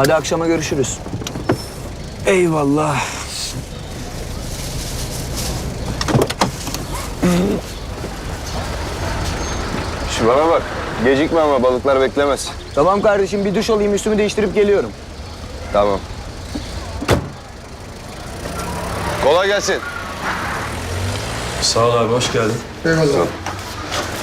Hadi akşama görüşürüz. Eyvallah. Şu bana bak. Gecikme ama balıklar beklemez. Tamam kardeşim bir duş alayım üstümü değiştirip geliyorum. Tamam. Kolay gelsin. Sağ ol abi, hoş geldin.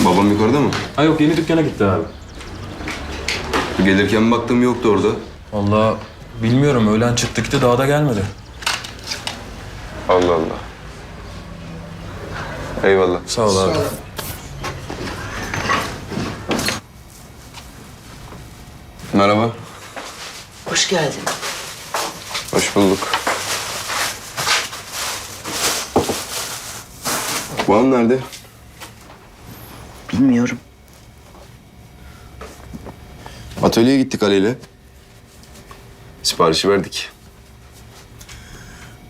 Babam yukarıda mı? Ha yok, yeni dükkana gitti abi. Gelirken baktım yoktu orada. Vallahi bilmiyorum, öğlen çıktı gitti, daha da gelmedi. Allah Allah. Eyvallah. Sağ ol abi. Merhaba. Hoş geldin. Hoş bulduk. Babam nerede? Bilmiyorum. Atölyeye gittik Ali ile. Siparişi verdik.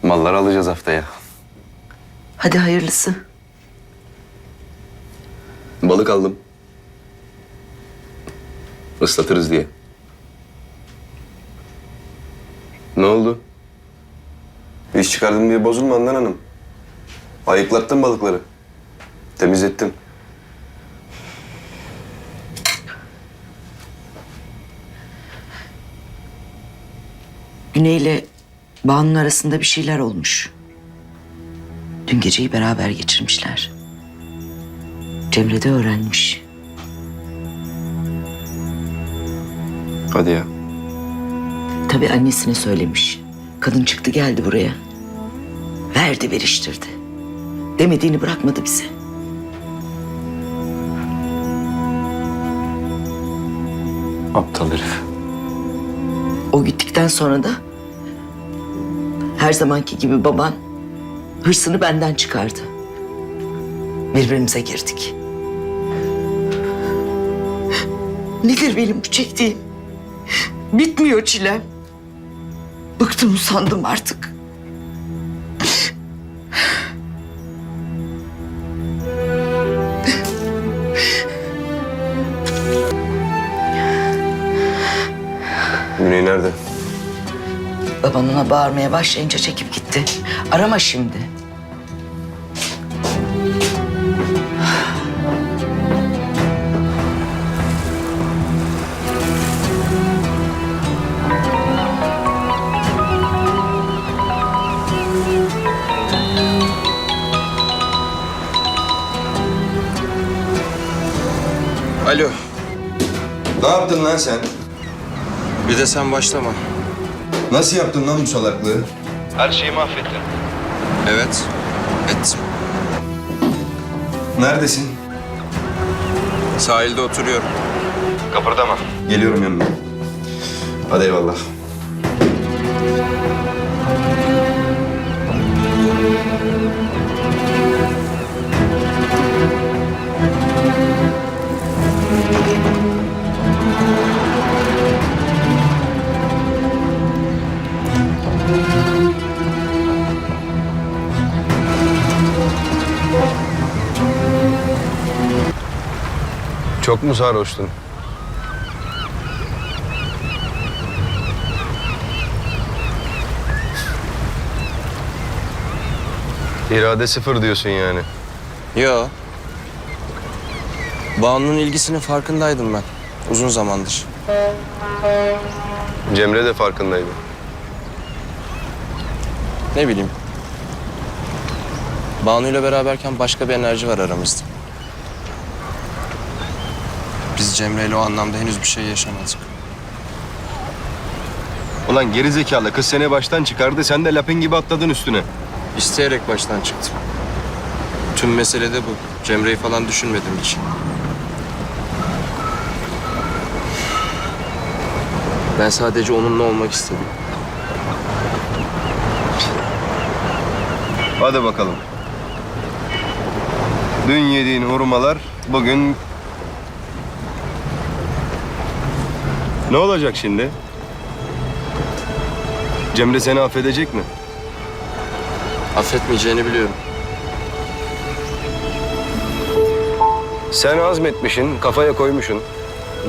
Malları alacağız haftaya. Hadi hayırlısı. Balık aldım. Islatırız diye. Ne oldu? İş çıkardım diye bozulma Handan Hanım. Ayıklattım balıkları. Temizlettim. Güney ile Banu'nun arasında bir şeyler olmuş. Dün geceyi beraber geçirmişler. Cemre de öğrenmiş. Hadi ya. Tabii annesine söylemiş. Kadın çıktı geldi buraya. Verdi veriştirdi. Demediğini bırakmadı bize. Aptal herif. O gittikten sonra da her zamanki gibi baban hırsını benden çıkardı. Birbirimize girdik. Nedir benim bu çektiğim? Bitmiyor çilem. Bıktım usandım artık. Güney nerede? Baban ona bağırmaya başlayınca çekip gitti. Arama şimdi. Alo. Ne yaptın lan sen? Bir de sen başlama. Nasıl yaptın lan bu salaklığı? Her şeyi mahvettin. Evet, ettim. Neredesin? Sahilde oturuyorum. Kapırdama. Geliyorum yanına. Hadi eyvallah. Çok mu sarhoştun? İrade sıfır diyorsun yani. Yo. Banu'nun ilgisinin farkındaydım ben. Uzun zamandır. Cemre de farkındaydı. Ne bileyim. Banu ile beraberken başka bir enerji var aramızda. Biz Cemre ile o anlamda henüz bir şey yaşamadık. Ulan geri zekalı kız seni baştan çıkardı sen de lapin gibi atladın üstüne. İsteyerek baştan çıktım. Tüm mesele de bu. Cemre'yi falan düşünmedim hiç. Ben sadece onunla olmak istedim. Hadi bakalım. Dün yediğin hurmalar bugün... Ne olacak şimdi? Cemre seni affedecek mi? Affetmeyeceğini biliyorum. Sen azmetmişsin, kafaya koymuşsun.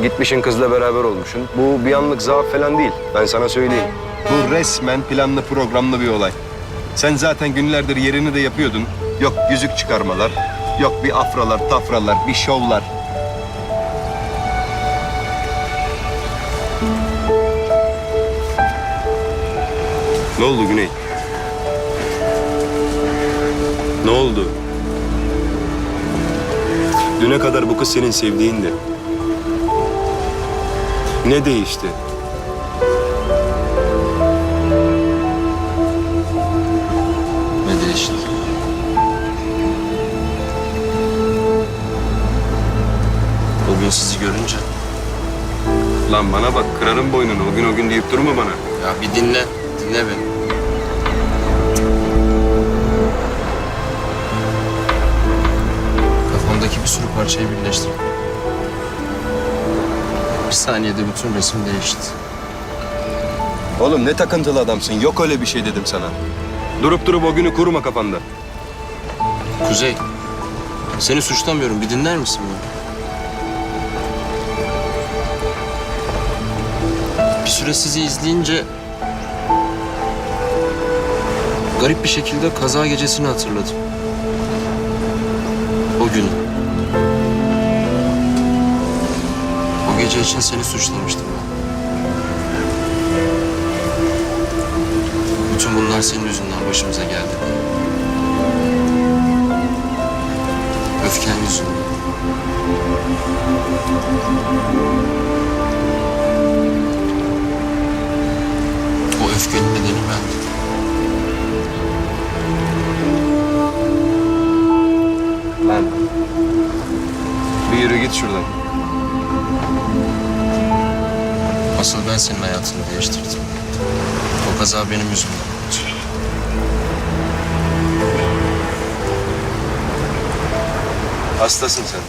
Gitmişin kızla beraber olmuşsun. Bu bir anlık zaaf falan değil. Ben sana söyleyeyim. Bu resmen planlı programlı bir olay. Sen zaten günlerdir yerini de yapıyordun. Yok yüzük çıkarmalar, yok bir afralar, tafralar, bir şovlar. Ne oldu Güney? Ne oldu? Düne kadar bu kız senin sevdiğindi. Ne değişti? Lan bana bak kırarım boynunu. O gün o gün deyip durma bana. Ya bir dinle. Dinle beni. Kafamdaki bir sürü parçayı birleştirdim. Bir saniyede bütün resim değişti. Oğlum ne takıntılı adamsın. Yok öyle bir şey dedim sana. Durup durup o günü kurma kafanda. Kuzey, seni suçlamıyorum. Bir dinler misin beni? Süre sizi izleyince... Garip bir şekilde kaza gecesini hatırladım. O gün. O gece için seni suçlamıştım ben. Bütün bunlar senin yüzünden başımıza geldi. Öfken yüzünden. Kaza benim yüzümden oldu. Hastasın sen.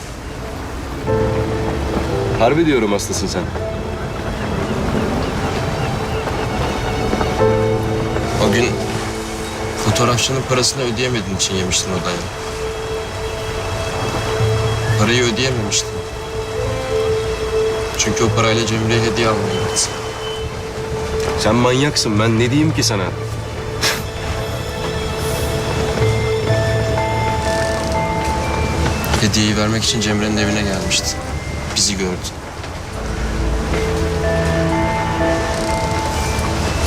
Harbi diyorum hastasın sen. O gün fotoğrafçının parasını ödeyemediğin için yemiştin o dayağı. Parayı ödeyememiştin. Çünkü o parayla Cemre'ye hediye almaya gittin. Sen manyaksın. Ben ne diyeyim ki sana? Hediyeyi vermek için Cemre'nin evine gelmişti. Bizi gördü.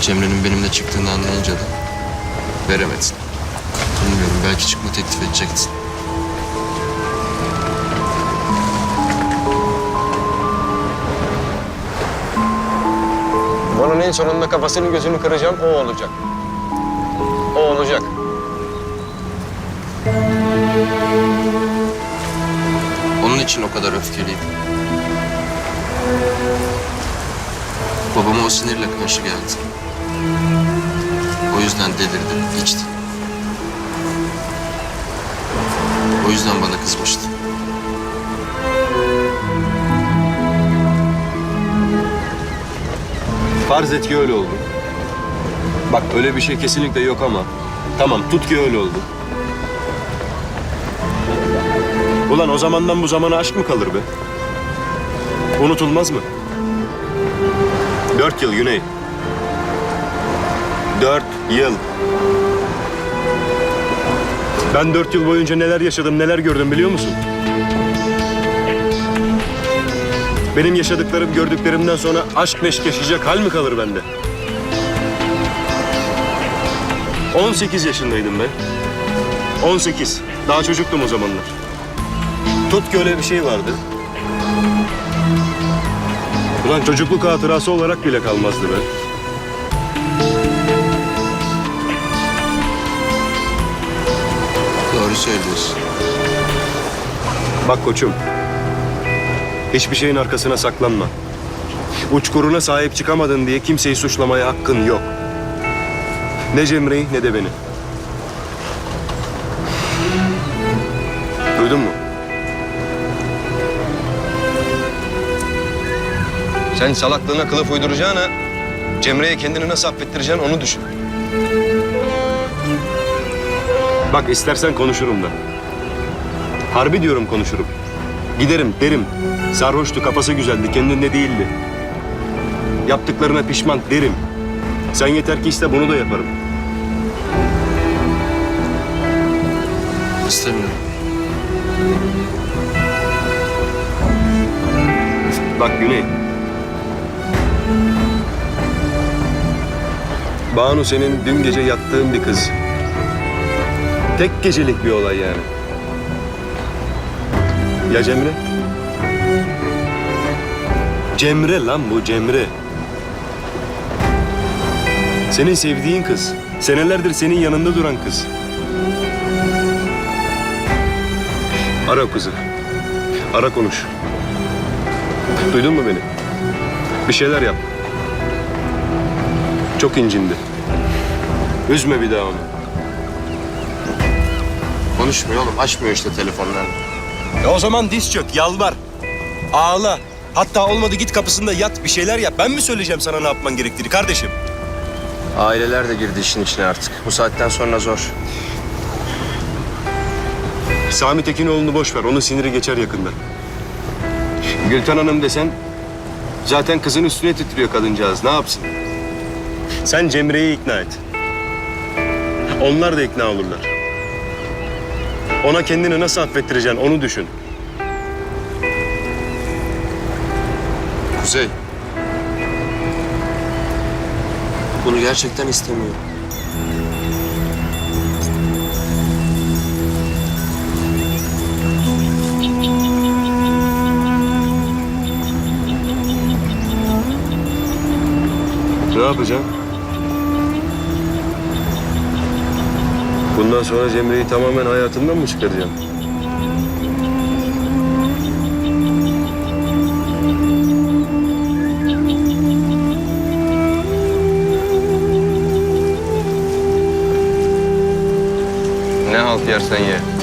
Cemre'nin benimle çıktığını anlayınca da veremedin. Bilmiyorum belki çıkma teklif edecektin. En sonunda kafasının gözünü kıracağım. O olacak. O olacak. Onun için o kadar öfkeliydim. Babama o sinirle karşı geldi. O yüzden delirdi, içti. O yüzden bana kızmıştı. Farz et ki öyle oldu. Bak öyle bir şey kesinlikle yok ama. Tamam tut ki öyle oldu. Ulan o zamandan bu zamana aşk mı kalır be? Unutulmaz mı? Dört yıl Güney. Dört yıl. Ben dört yıl boyunca neler yaşadım, neler gördüm biliyor musun? Benim yaşadıklarım, gördüklerimden sonra aşk meşk yaşayacak hal mi kalır bende? 18 yaşındaydım ben. 18. Daha çocuktum o zamanlar. Tut ki öyle bir şey vardı. Ulan çocukluk hatırası olarak bile kalmazdı be. Doğru söylüyorsun. Bak koçum. Hiçbir şeyin arkasına saklanma. Uçkuruna sahip çıkamadın diye kimseyi suçlamaya hakkın yok. Ne Cemre'yi ne de beni. Duydun mu? Sen salaklığına kılıf uyduracağına Cemre'ye kendini nasıl affettireceksin onu düşün. Bak istersen konuşurum da. Harbi diyorum konuşurum. Giderim derim. Sarhoştu, kafası güzeldi, kendinde değildi. Yaptıklarına pişman derim. Sen yeter ki iste bunu da yaparım. İstemiyorum. Bak Güney. Banu senin dün gece yattığın bir kız. Tek gecelik bir olay yani. Ya Cemre? Cemre lan bu Cemre. Senin sevdiğin kız. Senelerdir senin yanında duran kız. Ara kızı. Ara konuş. Duydun mu beni? Bir şeyler yap. Çok incindi. Üzme bir daha onu. Konuşmuyor oğlum. Açmıyor işte telefonlarını. E o zaman diz çök, yalvar. Ağla. Hatta olmadı git kapısında yat, bir şeyler yap. Ben mi söyleyeceğim sana ne yapman gerektiğini kardeşim? Aileler de girdi işin içine artık. Bu saatten sonra zor. Sami Tekinoğlu'nu boş ver, onun siniri geçer yakında. Gülten Hanım desen, zaten kızın üstüne titriyor kadıncağız. Ne yapsın? Sen Cemre'yi ikna et. Onlar da ikna olurlar. Ona kendini nasıl affettireceksin onu düşün. Kuzey. Bunu gerçekten istemiyorum. Ne yapacaksın? Bundan sonra Cemre'yi tamamen hayatından mı çıkaracaksın? Ne halt yersen ye.